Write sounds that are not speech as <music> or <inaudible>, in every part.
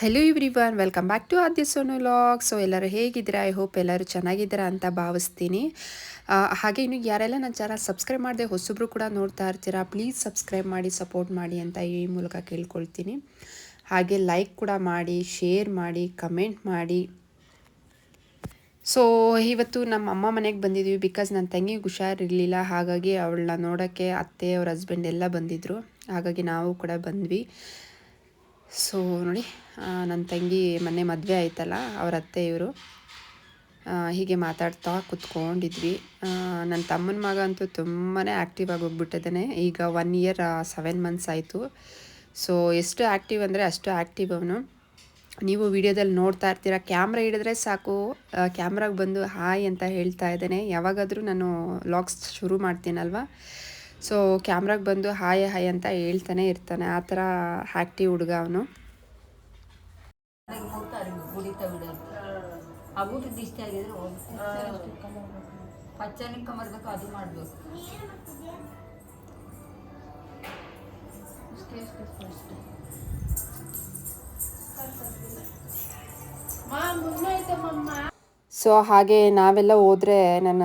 Hello everyone welcome back to Aadya Sonu log so ಎಲ್ಲರೂ ಹೇಗಿದ್ದೀರಾ? I hope ಎಲ್ಲರೂ ಚೆನ್ನಾಗಿದ್ದೀರಾ ಅಂತ ಭಾವಿಸ್ತೀನಿ. ಹಾಗೆ ಇನ್ನು ಯಾರೆಲ್ಲ ನನ್ನ ಚಾನಲ್ ಸಬ್ಸ್ಕ್ರೈಬ್ ಮಾಡಿದೆ ಹೊಸಬ್ರು ಕೂಡ ನೋಡ್ತಾ ಇರ್ತೀರಾ ಪ್ಲೀಸ್ ಸಬ್ಸ್ಕ್ರೈಬ್ ಮಾಡಿ ಸಪೋರ್ಟ್ ಮಾಡಿ ಅಂತ ಈ ಮೂಲಕ ಕೇಳ್ಕೊಳ್ತೀನಿ. ಹಾಗೆ ಲೈಕ್ ಕೂಡ ಮಾಡಿ ಶೇರ್ ಮಾಡಿ ಕಮೆಂಟ್ ಮಾಡಿ. ಸೊ ಇವತ್ತು ನಮ್ಮ ಅಮ್ಮ ಮನೆಗೆ ಬಂದಿದ್ವಿ ಬಿಕಾಸ್ ನನ್ನ ತಂಗಿಗೆ ಹುಷಾರಿರಲಿಲ್ಲ. ಹಾಗಾಗಿ ಅವಳನ್ನ ನೋಡೋಕ್ಕೆ ಅತ್ತೆ, ಅವ್ರ ಹಸ್ಬೆಂಡ್ ಎಲ್ಲ ಬಂದಿದ್ದರು ಹಾಗಾಗಿ ನಾವು ಕೂಡ ಬಂದ್ವಿ. ಸೊ ನೋಡಿ ನನ್ನ ತಂಗಿ ಮೊನ್ನೆ ಮದುವೆ ಆಯ್ತಲ್ಲ, ಅವ್ರ ಅತ್ತೆ ಇವರು. ಹೀಗೆ ಮಾತಾಡ್ತಾ ಕುತ್ಕೊಂಡಿದ್ವಿ. ನನ್ನ ತಮ್ಮನ ಮಗ ಅಂತೂ ತುಂಬಾ ಆ್ಯಕ್ಟಿವ್ ಆಗಿ ಹೋಗ್ಬಿಟ್ಟಿದ್ದಾನೆ ಈಗ ಒನ್ ಇಯರ್ ಸೆವೆನ್ ಮಂತ್ಸ್ ಆಯಿತು. ಸೊ ಎಷ್ಟು ಆ್ಯಕ್ಟಿವ್ ಅಂದರೆ ಅಷ್ಟು ಆ್ಯಕ್ಟಿವ್ ಅವನು. ನೀವು ವಿಡಿಯೋದಲ್ಲಿ ನೋಡ್ತಾ ಇರ್ತೀರ, ಕ್ಯಾಮ್ರಾ ಹಿಡಿದ್ರೆ ಸಾಕು ಕ್ಯಾಮ್ರಾಗೆ ಬಂದು ಹಾಯ್ ಅಂತ ಹೇಳ್ತಾ ಇದ್ದಾನೆ. ಯಾವಾಗಾದರೂ ನಾನು ಲಾಗ್ಸ್ ಶುರು ಮಾಡ್ತೀನಲ್ವ? ಸೊ ಕ್ಯಾಮ್ರಾಗೆ ಬಂದು ಹಾಯ್ ಹಾಯ್ ಅಂತ ಹೇಳ್ತಾನೆ ಇರ್ತಾನೆ. ಆ ಥರ ಆ್ಯಕ್ಟಿವ್ ಹುಡುಗ ಅವನು. ಸೊ ಹಾಗೆ ನಾವೆಲ್ಲ ಹೋದ್ರೆ ನನ್ನ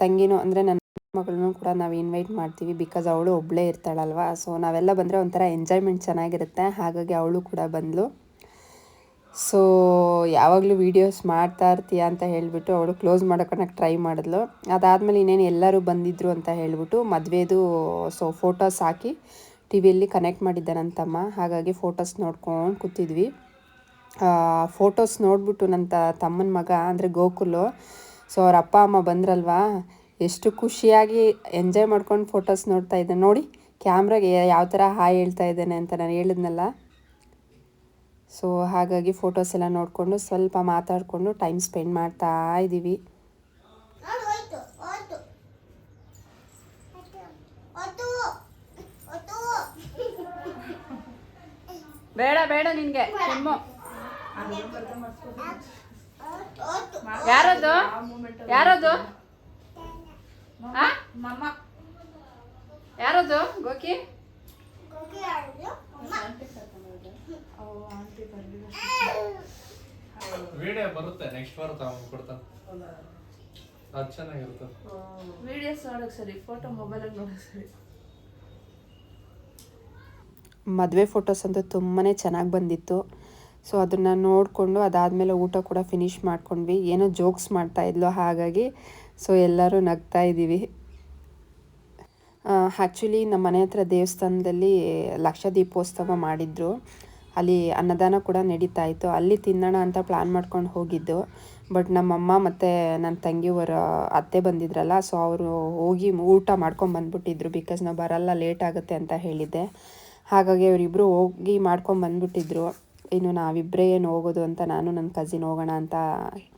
ತಂಗಿನೂ ಅಂದರೆ ನನ್ನ ಮಗಳನ್ನೂ ಕೂಡ ನಾವು ಇನ್ವೈಟ್ ಮಾಡ್ತೀವಿ ಬಿಕಾಸ್ ಅವಳು ಒಬ್ಬಳೇ ಇರ್ತಾಳಲ್ವ. ಸೊ ನಾವೆಲ್ಲ ಬಂದರೆ ಒಂಥರ ಎಂಜಾಯ್ಮೆಂಟ್ ಚೆನ್ನಾಗಿರುತ್ತೆ. ಹಾಗಾಗಿ ಅವಳು ಕೂಡ ಬಂದಳು ಸೊ ಯಾವಾಗಲೂ ವೀಡಿಯೋಸ್ ಮಾಡ್ತಾ ಇರ್ತೀಯ ಅಂತ ಹೇಳಿಬಿಟ್ಟು ಅವಳು ಕ್ಲೋಸ್ ಮಾಡೋಕೆ ಟ್ರೈ ಮಾಡಿದ್ಲು. ಅದಾದಮೇಲೆ ಇನ್ನೇನು ಎಲ್ಲರೂ ಬಂದಿದ್ದರು ಅಂತ ಹೇಳಿಬಿಟ್ಟು ಮದುವೆದು ಸೊ ಫೋಟೋಸ್ ಹಾಕಿ ಟಿ ವಿಯಲ್ಲಿ ಕನೆಕ್ಟ್ ಮಾಡಿದ್ದೆ ನನ್ನ ತಮ್ಮ. ಹಾಗಾಗಿ ಫೋಟೋಸ್ ನೋಡ್ಕೊಂಡು ಕೂತಿದ್ವಿ. ಫೋಟೋಸ್ ನೋಡ್ಬಿಟ್ಟು ನನ್ನ ತಮ್ಮನ ಮಗ ಅಂದರೆ ಗೋಕುಲು. ಸೊ ಅವ್ರ ಅಪ್ಪ, ಅಮ್ಮ ಬಂದ್ರಲ್ವಾ? ಎಷ್ಟು ಖುಷಿಯಾಗಿ ಎಂಜಾಯ್ ಮಾಡ್ಕೊಂಡು ಫೋಟೋಸ್ ನೋಡ್ತಾ ಇದ್ದೆ. ನೋಡಿ, ಕ್ಯಾಮ್ರಾಗೆ ಯಾವ ಥರ ಹಾಯ್ ಹೇಳ್ತಾ ಇದ್ದೇನೆ ಅಂತ ನಾನು ಹೇಳಿದ್ನಲ್ಲ. ಸೊ, ಹಾಗಾಗಿ ಫೋಟೋಸ್ ಎಲ್ಲ ನೋಡಿಕೊಂಡು ಸ್ವಲ್ಪ ಮಾತಾಡಿಕೊಂಡು ಟೈಮ್ ಸ್ಪೆಂಡ್ ಮಾಡ್ತಾ ಇದ್ದೀವಿ. ಬೇಡ ಬೇಡ ನಿನ್ಗೆ. ಯಾರದು? ಯಾರದು? ಯಾರದು? ಗೋಕಿ? ವಿಡಿಯೋ ಬರುತ್ತೆ ನೆಕ್ಸ್ಟ್ ವಾರ ತಗೊಂಡು ಕೊಡ್ತಾನೆ. ಅದು ಚೆನ್ನಾಗಿರುತ್ತೆ. ವಿಡಿಯೋಸ್ ನೋಡಕ್ ಸರಿ ಫೋಟೋ ಮೊಬೈಲಲ್ಲಿ ನೋಡಕ್ ಸರಿ. ಮದುವೆ ಫೋಟೋಸ್ ಅಂತೂ ತುಂಬಾ ಚೆನ್ನಾಗಿ ಬಂದಿತ್ತು. ಸೊ ಅದನ್ನು ನೋಡಿಕೊಂಡು ಅದಾದಮೇಲೆ ಊಟ ಕೂಡ ಫಿನಿಶ್ ಮಾಡ್ಕೊಂಡ್ವಿ. ಏನೋ ಜೋಕ್ಸ್ ಮಾಡ್ತಾಯಿದ್ಲು ಹಾಗಾಗಿ ಸೊ ಎಲ್ಲರೂ ನಗ್ತಾ ಇದ್ದೀವಿ. ಆ್ಯಕ್ಚುಲಿ ನಮ್ಮ ಮನೆ ಹತ್ರ ದೇವಸ್ಥಾನದಲ್ಲಿ ಲಕ್ಷ ದೀಪೋತ್ಸವ ಮಾಡಿದ್ರು. ಅಲ್ಲಿ ಅನ್ನದಾನ ಕೂಡ ನಡೀತಾ ಇತ್ತು. ಅಲ್ಲಿ ತಿನ್ನೋಣ ಅಂತ ಪ್ಲ್ಯಾನ್ ಮಾಡ್ಕೊಂಡು ಹೋಗಿದ್ದು. ಬಟ್ ನಮ್ಮಮ್ಮ ಮತ್ತು ನನ್ನ ತಂಗಿಯವರ ಅತ್ತೆ ಬಂದಿದ್ರಲ್ಲ ಸೊ ಅವರು ಹೋಗಿ ಊಟ ಮಾಡ್ಕೊಂಡು ಬಂದ್ಬಿಟ್ಟಿದ್ರು ಬಿಕಾಸ್ ನಾವು ಬರಲ್ಲ ಲೇಟ್ ಆಗುತ್ತೆ ಅಂತ ಹೇಳಿದ್ದೆ. ಹಾಗಾಗಿ ಅವರಿಬ್ಬರು ಹೋಗಿ ಮಾಡ್ಕೊಂಡು ಬಂದ್ಬಿಟ್ಟಿದ್ರು. ಇನ್ನು ನಾವಿಬ್ಬರೇ ಏನು ಹೋಗೋದು ಅಂತ ನಾನು ನನ್ನ ಕಸಿನ್ ಹೋಗೋಣ ಅಂತ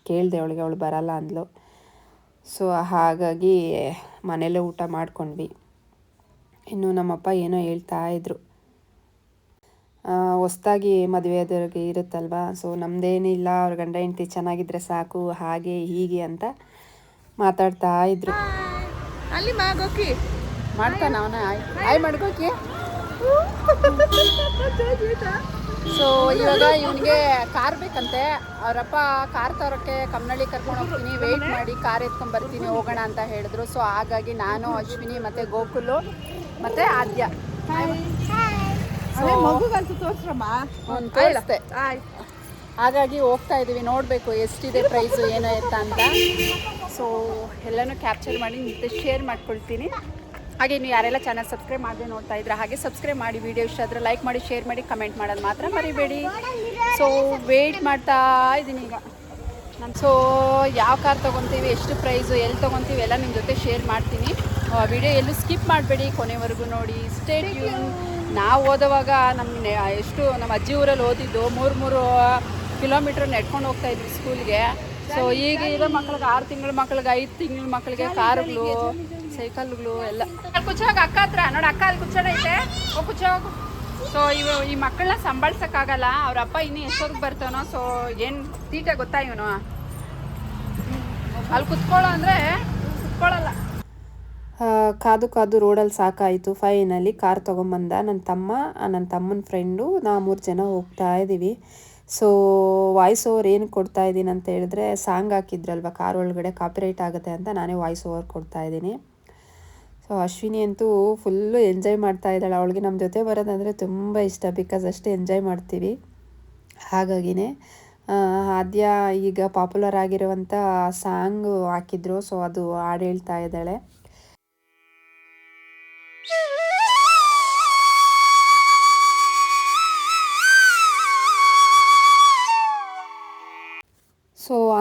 ಕೇಳಿದೆ, ಅವಳಿಗೆ ಅವಳು ಬರಲ್ಲ ಅಂದ್ಲು. ಸೊ ಹಾಗಾಗಿ ಮನೆಯಲ್ಲೇ ಊಟ ಮಾಡ್ಕೊಂಡ್ವಿ. ಇನ್ನು ನಮ್ಮಪ್ಪ ಏನೋ ಹೇಳ್ತಾ ಇದ್ರು. ಹೊಸ್ದಾಗಿ ಮದುವೆದವ್ರಿಗೆ ಇರುತ್ತಲ್ವ? ಸೊ ನಮ್ಮದೇನಿಲ್ಲ ಅವ್ರ ಗಂಡ ಹೆಂಡತಿ ಚೆನ್ನಾಗಿದ್ರೆ ಸಾಕು ಹಾಗೆ ಹೀಗೆ ಅಂತ ಮಾತಾಡ್ತಾ ಇದ್ರು. ಅಲ್ಲಿ ಮಾಡ್ತಾನ ಅವನ. ಆಯ್ ಮಾಡ್ಕೋಕಿ <laughs> ಸೊ ಇವಾಗ ಇವನಿಗೆ ಕಾರ್ ಬೇಕಂತೆ. ಅವರಪ್ಪ ಕಾರ್ ತರೋಕ್ಕೆ ಕಮ್ಮನಳ್ಳಿ ಕರ್ಕೊಂಡು ಹೋಗ್ತೀನಿ. ವೆಯ್ಟ್ ಮಾಡಿ ಕಾರ್ ಎತ್ಕೊಂಡು ಬರ್ತೀನಿ ಹೋಗೋಣ ಅಂತ ಹೇಳಿದ್ರು. ಸೊ ಹಾಗಾಗಿ ನಾನು ಅಶ್ವಿನಿ ಮತ್ತೆ ಗೋಕುಲು ಮತ್ತೆ ಆದ್ಯ. ಹಾಗಾಗಿ ಹೋಗ್ತಾ ಇದ್ದೀವಿ ನೋಡಬೇಕು ಎಷ್ಟಿದೆ ಪ್ರೈಸು ಏನೋ ಎತ್ತ ಅಂತ. ಸೊ ಎಲ್ಲನೂ ಕ್ಯಾಪ್ಚರ್ ಮಾಡಿ ಮತ್ತೆ ಶೇರ್ ಮಾಡ್ಕೊಳ್ತೀನಿ. ಹಾಗೆ ನೀವು ಯಾರೆಲ್ಲ ಚಾನಲ್ ಸಬ್ಸ್ಕ್ರೈಬ್ ಮಾಡದೆ ನೋಡ್ತಾ ಇದ್ರೆ ಹಾಗೆ ಸಬ್ಸ್ಕ್ರೈಬ್ ಮಾಡಿ ವಿಡಿಯೋ ಇಷ್ಟ ಆದರೆ ಲೈಕ್ ಮಾಡಿ ಶೇರ್ ಮಾಡಿ ಕಮೆಂಟ್ ಮಾಡೋದು ಮಾತ್ರ ಮರಿಬೇಡಿ. ಸೊ ವೆಯ್ಟ್ ಮಾಡ್ತಾ ಇದ್ದೀನಿ ಈಗ. ನಾನು ಸೊ ಯಾವ ಕಾರ್ ತೊಗೊತೀವಿ, ಎಷ್ಟು ಪ್ರೈಸು ಎಲ್ಲಿ ತೊಗೊತೀವಿ ಎಲ್ಲ ನಿಮ್ಮ ಜೊತೆ ಶೇರ್ ಮಾಡ್ತೀನಿ. ವಿಡಿಯೋ ಎಲ್ಲೂ ಸ್ಕಿಪ್ ಮಾಡಬೇಡಿ, ಕೊನೆವರೆಗೂ ನೋಡಿ. ಸ್ಟೇಟ್ ನಾವು ಓದೋವಾಗ ನಮ್ಮ ಎಷ್ಟು ನಮ್ಮ ಅಜ್ಜಿ ಊರಲ್ಲಿ ಓದಿದ್ದು ಮೂರು ಮೂರು ಕಿಲೋಮೀಟ್ರ್ ನಡ್ಕೊಂಡು ಹೋಗ್ತಾ ಇದ್ವಿ ಸ್ಕೂಲ್ಗೆ ಸೊ ಈಗ ಇರೋ ಮಕ್ಳಿಗೆ ಆರು ತಿಂಗಳ ಮಕ್ಳಿಗೆ ಐದು ತಿಂಗಳ ಮಕ್ಳಿಗೆ ಕಾರ್ಗಳು, ಸೈಕಲ್ಗಳು ಎಲ್ಲ. ಕುಚ್ಚೋಗ ಅಕ್ಕ ಹತ್ರ. ನೋಡಿ, ಅಕ್ಕ ಅಲ್ಲಿ ಕುಚ್ಚೋಡೈತೆ ಓ ಕುಚ್ಚೋಗು ಸೊ ಇವ, ಈ ಮಕ್ಕಳನ್ನ ಸಂಭಾಳ್ಸೋಕ್ಕಾಗಲ್ಲ ಅವ್ರ ಅಪ್ಪ ಇನ್ನು ಎಷ್ಟೊತ್ತಿಗೆ ಬರ್ತಾನೋ ಸೊ ಏನು ತೀಟೆ ಗೊತ್ತಾ ಇವನು? ಅಲ್ಲಿ ಕುತ್ಕೊಳ್ಳೋ ಅಂದರೆ ಕುತ್ಕೊಳ್ಳಲ್ಲ. ಕಾದು ಕಾದು ರೋಡಲ್ಲಿ ಸಾಕಾಯಿತು. ಫೈನಲಿ ಕಾರ್ ತೊಗೊಂಬಂದ ನನ್ನ ತಮ್ಮ ನನ್ನ ತಮ್ಮನ ಫ್ರೆಂಡು. ನಾ ಮೂರು ಜನ ಹೋಗ್ತಾ ಇದ್ದೀವಿ ಸೊ, ವಾಯ್ಸ್ ಓವರ್ ಏನು ಕೊಡ್ತಾ ಇದ್ದೀನಿ ಅಂತ ಹೇಳಿದ್ರೆ, ಸಾಂಗ್ ಹಾಕಿದ್ರಲ್ವ, ಕಾರ್ ಒಳಗಡೆ ಕಾಪಿರೈಟ್ ಆಗುತ್ತೆ ಅಂತ ನಾನೇ ವಾಯ್ಸ್ ಓವರ್ ಕೊಡ್ತಾ ಇದ್ದೀನಿ ಸೊ, ಅಶ್ವಿನಿ ಅಂತೂ ಫುಲ್ಲು ಎಂಜಾಯ್ ಮಾಡ್ತಾ ಇದ್ದಾಳೆ. ಅವಳಿಗೆ ನಮ್ಮ ಜೊತೆ ಬರೋದಂದರೆ ತುಂಬ ಇಷ್ಟ. ಬಿಕಾಸ್ ಅಷ್ಟೇ ಎಂಜಾಯ್ ಮಾಡ್ತೀವಿ. ಹಾಗಾಗಿನೇ ಆದ್ಯ ಈಗ ಪಾಪ್ಯುಲರ್ ಆಗಿರುವಂಥ ಸಾಂಗು ಹಾಕಿದ್ರು. ಸೊ, ಅದು ಹಾಡು ಹೇಳ್ತಾ ಇದ್ದಾಳೆ.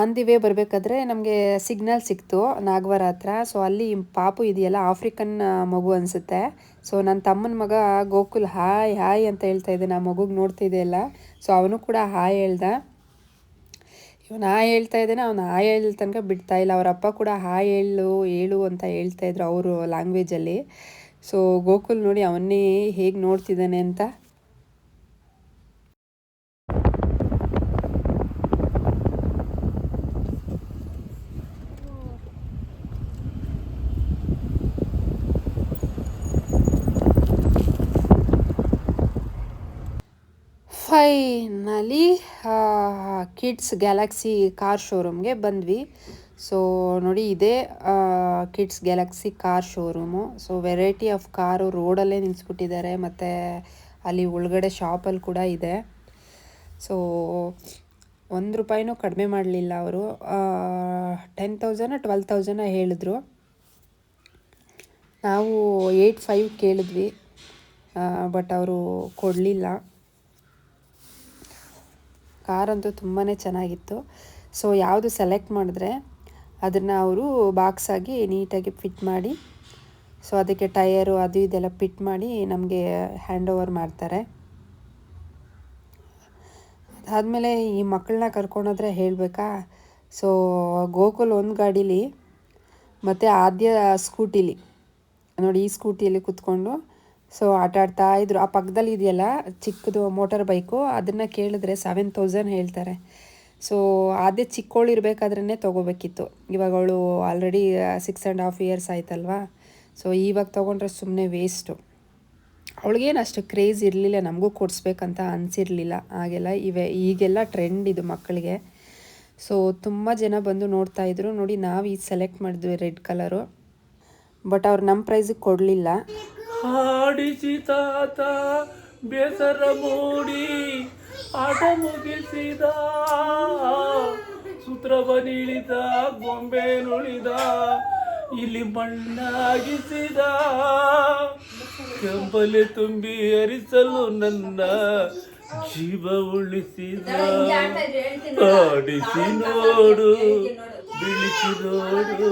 ಆನ್ ದಿ ವೇ ಬರಬೇಕಾದ್ರೆ ನಮಗೆ ಸಿಗ್ನಲ್ ಸಿಕ್ತು ನಾಗವರ ಹತ್ರ. ಸೊ ಅಲ್ಲಿ ಪಾಪು ಇದೆಯಲ್ಲ ಆಫ್ರಿಕನ್ ಮಗು ಅನಿಸುತ್ತೆ. ಸೊ ನನ್ನ ತಮ್ಮನ ಮಗ ಗೋಕುಲ್, ಹಾಯ್ ಹಾಯ್ ಅಂತ ಹೇಳ್ತಾ ಇದ್ದೆ ಆ ಮಗುಗೆ ನೋಡ್ತಿದ್ದೆ ಎಲ್ಲ. ಸೊ ಅವನು ಕೂಡ ಹಾಯ್ ಹೇಳ್ದ. ಇವನು ಹಾಯ್ ಹೇಳ್ತಾ ಇದ್ದಾನೆ, ಅವನು ಹಾಯ್ ಹೇಳ ತನಕ ಬಿಡ್ತಾ ಇಲ್ಲ. ಅವರ ಅಪ್ಪ ಕೂಡ ಹಾಯ್ ಹೇಳು ಹೇಳು ಅಂತ ಹೇಳ್ತಾ ಇದ್ರು ಅವರು ಲ್ಯಾಂಗ್ವೇಜಲ್ಲಿ ಸೊ ಗೋಕುಲ್ ನೋಡಿ ಅವನ್ನೇ ಹೇಗೆ ನೋಡ್ತಿದ್ದಾನೆ ಅಂತ ಫೈನಲಿ ಕಿಡ್ಸ್ ಗ್ಯಾಲಕ್ಸಿ ಕಾರ್ ಶೋರೂಮ್ಗೆ ಬಂದ್ವಿ. ಸೊ ನೋಡಿ ಇದೇ kids galaxy car showroom so variety of car ರೋಡಲ್ಲೇ ನಿಲ್ಲಿಸ್ಬಿಟ್ಟಿದ್ದಾರೆ ಮತ್ತು ಅಲ್ಲಿ ಒಳಗಡೆ ಶಾಪಲ್ಲಿ ಕೂಡ ಇದೆ. ಸೊ ಒಂದು ರೂಪಾಯಿನೂ ಕಡಿಮೆ ಮಾಡಲಿಲ್ಲ ಅವರು. ಟೆನ್ ತೌಸಂಡ ಟ್ವೆಲ್ ತೌಸಂಡ ಹೇಳಿದ್ರು. ನಾವು ಏಯ್ಟ್ ಫೈವ್ ಕೇಳಿದ್ವಿ. ಬಟ್ ಅವರು ಕೊಡಲಿಲ್ಲ. ಕಾರಂತೂ ತುಂಬಾ ಚೆನ್ನಾಗಿತ್ತು. ಸೊ ಯಾವುದು ಸೆಲೆಕ್ಟ್ ಮಾಡಿದ್ರೆ ಅದನ್ನು ಅವರು ಬಾಕ್ಸಾಗಿ ನೀಟಾಗಿ ಫಿಟ್ ಮಾಡಿ ಸೊ ಅದಕ್ಕೆ ಟಯರು ಅದು ಇದೆಲ್ಲ ಫಿಟ್ ಮಾಡಿ ನಮಗೆ ಹ್ಯಾಂಡ್ ಓವರ್ ಮಾಡ್ತಾರೆ. ಅದಾದಮೇಲೆ ಈ ಮಕ್ಕಳನ್ನ ಕರ್ಕೊಂಡೋದ್ರೆ ಹೇಳಬೇಕಾ? ಸೊ ಗೋಕುಲ್ ಒಂದು ಗಾಡೀಲಿ ಮತ್ತು ಆದ್ಯ ಸ್ಕೂಟಿಲಿ ನೋಡಿ ಈ ಸ್ಕೂಟಿಯಲ್ಲಿ ಕೂತ್ಕೊಂಡು ಸೊ ಆಟ ಆಡ್ತಾ ಇದ್ರು. ಆ ಪಕ್ಕದಲ್ಲಿ ಇದೆಯಲ್ಲ, ಚಿಕ್ಕದು ಮೋಟಾರ್ ಬೈಕು ಅದನ್ನು ಕೇಳಿದ್ರೆ ಸೆವೆನ್ ತೌಸಂಡ್ ಹೇಳ್ತಾರೆ. ಸೊ ಅದೇ ಚಿಕ್ಕವಳು ಇರಬೇಕಾದ್ರೇ ತೊಗೋಬೇಕಿತ್ತು. ಇವಾಗ ಅವಳು already six and half years ಆಯ್ತಲ್ವಾ? ಸೊ ಇವಾಗ ತೊಗೊಂಡ್ರೆ ಸುಮ್ಮನೆ ವೇಸ್ಟು ಅವಳಿಗೇನು ಅಷ್ಟು ಕ್ರೇಜ್ ಇರಲಿಲ್ಲ, ನಮಗೂ ಕೊಡಿಸ್ಬೇಕಂತ ಅನಿಸಿರ್ಲಿಲ್ಲ. ಹಾಗೆಲ್ಲ ಇವೆ, ಈಗೆಲ್ಲ ಟ್ರೆಂಡ್ ಇದು ಮಕ್ಕಳಿಗೆ. ಸೊ ತುಂಬ ಜನ ಬಂದು ನೋಡ್ತಾ ಇದ್ರು. ನೋಡಿ, ನಾವು ಈ ಸೆಲೆಕ್ಟ್ ಮಾಡಿದ್ವಿ ರೆಡ್ ಕಲರು ಬಟ್ ಅವ್ರು ನಮ್ಮ ಪ್ರೈಸಿಗೆ ಕೊಡಲಿಲ್ಲ. ಹಾಡಿಸಿ ತಾತ, ಬೇಸರ ಮೂಡಿ ಆಟ ಮುಗಿಸಿದ. ಸೂತ್ರವನಿಳಿದ ಗೊಂಬೆ ನುಳಿದ, ಇಲ್ಲಿ ಮಣ್ಣಾಗಿಸಿದ. ಕೆಂಪಲೆ ತುಂಬಿ ಹರಿಸಲು ನನ್ನ ಜೀವ ಉಳಿಸಿದ. ಆಡಿಸಿ ನೋಡು, ಬಿಳಿಸಿ ನೋಡು,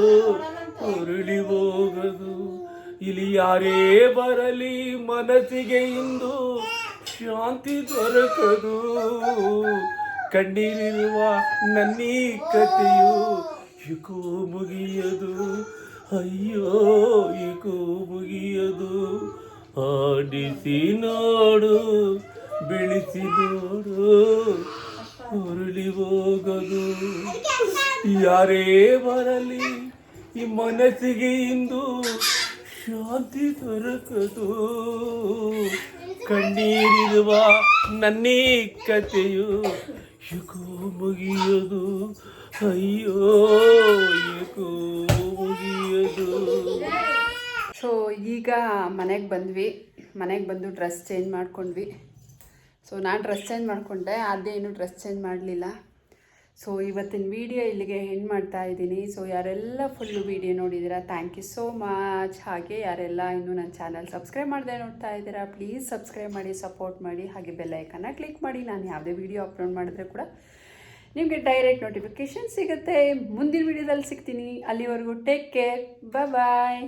ಉರುಳಿ ಹೋಗದು. ಇಲ್ಲಿ ಯಾರೇ ಬರಲಿ ಮನಸ್ಸಿಗೆ ಇಂದು ಶಾಂತಿ ದೊರಕದು. ಕಣ್ಣೀರಿರುವ ನನ್ನೀ ಕಥೆಯು ಇಕೋ ಮುಗಿಯದು. ಅಯ್ಯೋ ಇಕೋ ಮುಗಿಯದು. ಆಡಿಸಿ ನೋಡು, ಬೆಳೆಸಿ ನೋಡು. ಉರುಳಿ ಹೋಗದು. ಯಾರೇ ಬರಲಿ ಈ ಮನಸ್ಸಿಗೆ ಇಂದು ಶಾಂತಿ ದೊರಕದು. ಕಣ್ಣೀರಿರುವ ನನ್ನೇ ಕಥೆಯು ಏಕೋ ಮುಗಿಯದು. ಅಯ್ಯೋ, ಏಕೋ ಮುಗಿಯದು. ಸೊ ಈಗ ಮನೆಗೆ ಬಂದ್ವಿ. ಮನೆಗೆ ಬಂದು ಡ್ರೆಸ್ ಚೇಂಜ್ ಮಾಡ್ಕೊಂಡ್ವಿ. ಸೊ ನಾನು ಡ್ರೆಸ್ ಚೇಂಜ್ ಮಾಡಿಕೊಂಡೆ ಅದೇ ಏನು ಡ್ರೆಸ್ ಚೇಂಜ್ ಮಾಡಲಿಲ್ಲ. ಸೊ ಇವತ್ತಿನ ವಿಡಿಯೋ ಇಲ್ಲಿಗೆ ಎಂಡ್ ಮಾಡ್ತಾ ಇದ್ದೀನಿ. ಸೊ ಯಾರೆಲ್ಲ ಫುಲ್ಲು ವಿಡಿಯೋ ನೋಡಿದ್ದೀರಾ ಥ್ಯಾಂಕ್ ಯು ಸೋ ಮಚ್ ಹಾಗೆ ಯಾರೆಲ್ಲ ಇನ್ನೂ ನನ್ನ ಚಾನಲ್ ಸಬ್ಸ್ಕ್ರೈಬ್ ಮಾಡದೆ ನೋಡ್ತಾ ಇದ್ದೀರಾ ಪ್ಲೀಸ್ ಸಬ್ಸ್ಕ್ರೈಬ್ ಮಾಡಿ ಸಪೋರ್ಟ್ ಮಾಡಿ. ಹಾಗೆ ಬೆಲ್ಲೈಕನ್ನ ಕ್ಲಿಕ್ ಮಾಡಿ. ನಾನು ಯಾವುದೇ ವಿಡಿಯೋ ಅಪ್ಲೋಡ್ ಮಾಡಿದ್ರೆ ಕೂಡ ನಿಮಗೆ ಡೈರೆಕ್ಟ್ ನೋಟಿಫಿಕೇಷನ್ ಸಿಗುತ್ತೆ. ಮುಂದಿನ ವಿಡಿಯೋದಲ್ಲಿ ಸಿಗ್ತೀನಿ. ಅಲ್ಲಿವರೆಗೂ ಟೇಕ್ ಕೇರ್ ಬಾಯ್